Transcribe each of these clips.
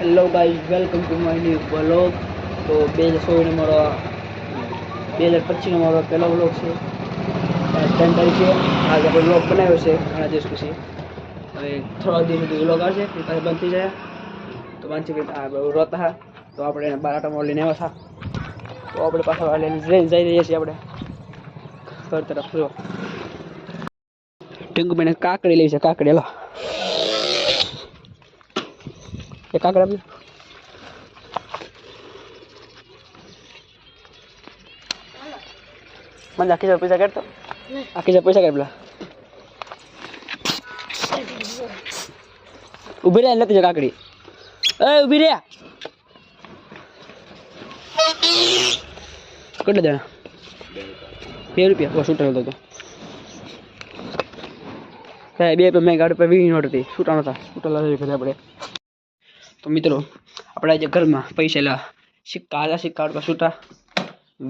Hello guys welcome to my new blog તો બે હજાર સોળનો મારો બે હજાર પચીસનો મારો પહેલો બ્લોગ છે. ટેન તારીખે આજે આપણે બ્લોગ બનાવ્યો છે, ઘણા દિવસ પછી. હવે થોડા દિવસ સુધી બ્લોગ આવશે, એ પાસે બંધ થઈ જાય. તો વાંચી કે આ બહુ રોતા હા તો આપણે એને બાર આટા લઈને આવ્યા હતા. તો આપણે પાછા લઈને જઈ જઈ રહીએ છીએ આપણે. ઘર તરફ, જો. બેને કાકડી લેવી છે, કાકડી લો કાકડા આપજો. મને આખી પૈસા કાઢતો. આખી પૈસા કાઢ પેલા. ઊભી રહે નથી કાકડી. એ ઊભી રહ્યા કેટલા જણા બે રૂપિયા. બસ છૂટા હતો બે રૂપિયા મેં ગાડી પર વીણી નોટ હતી. છૂટા નહોતા. છૂટા લાવી ઘરે આપણે. તો મિત્રો આપણે આજે ઘરમાં પૈસા લેવા સિક્કા આલા સિક્કા આપણા છૂટા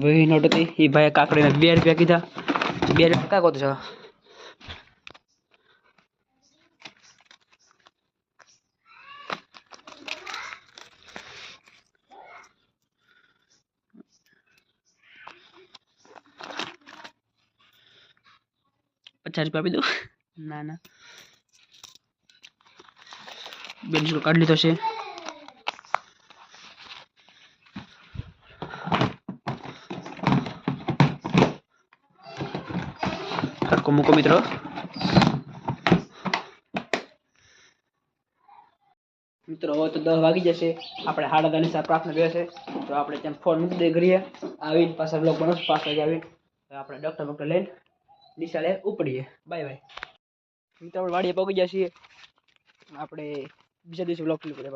વીણી નોટ હતી. એ ભાઈ કાકડીને બે રૂપિયા કીધા. બે રૂપિયા કાકો છે પચાસ રૂપિયા આપી દઉં. ના ના. બેન શું કાઢી લીધો છે. સરખો મૂકો મિત્રો મિત્રો, હવે તો દસ વાગી જશે. આપણે સાડા દસની પ્રાર્થના બે છે તો આપણે ત્યાં ફોન મૂકી દઈએ ઘડીએ. આવીને પાછા બ્લોક બનાવશું પાંચ વાગે આવીને. આપણે ડૉક્ટર ડૉક્ટર લઈને નિશાળે ઉપડીએ. બાય બાય મિત્રો, આપણે વાડીએ પગી જઈએ આપણે બીજા દિવસે બ્લોક ક્લિક કરીએ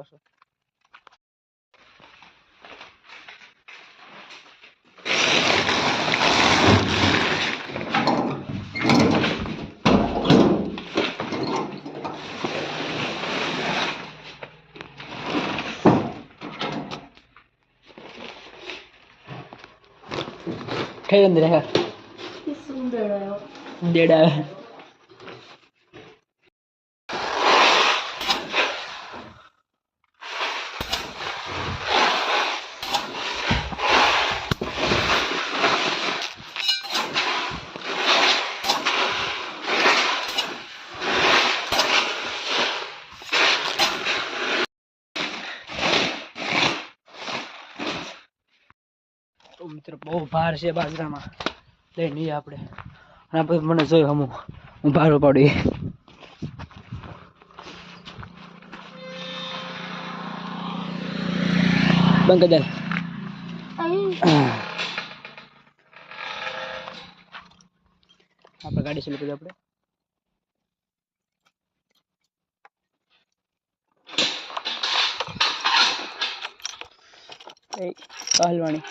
પાછો કઈ અંદર હે દેડા તો મિત્રો, બહુ ભાર છે બાજરામાં. લઈ નહીં આપણે. અને આપણે મને જોયું હમું. હું ભાર ઉપાડી. બંધ કરી આપણે ગાડી ચાલુ કરી આપણે. હલવાણી.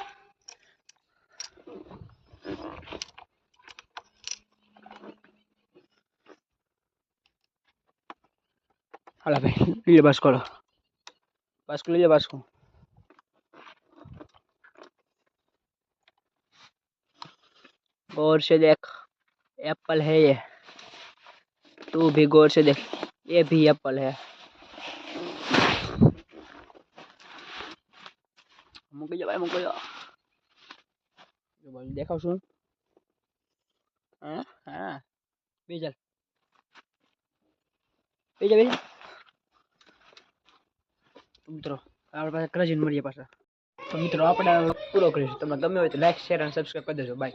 అలా నీళ్ళు పసుకోడు పసుకు నీళ్ళు गौर से देख एप्पल है ये तू भी गौर से देख ये भी एप्पल है जा भाई जा भाई देखा सुन हाँ हाँ बेजल बेजल बेजल મિત્રો, આપણે પાસે ક્રજીન મળીએ પાછા. તો મિત્રો, આપણે પૂરો કરીશું. તમને ગમે હોય તો લાઈક શેર અને સબસ્ક્રાઈબ કરી દેજો. બાય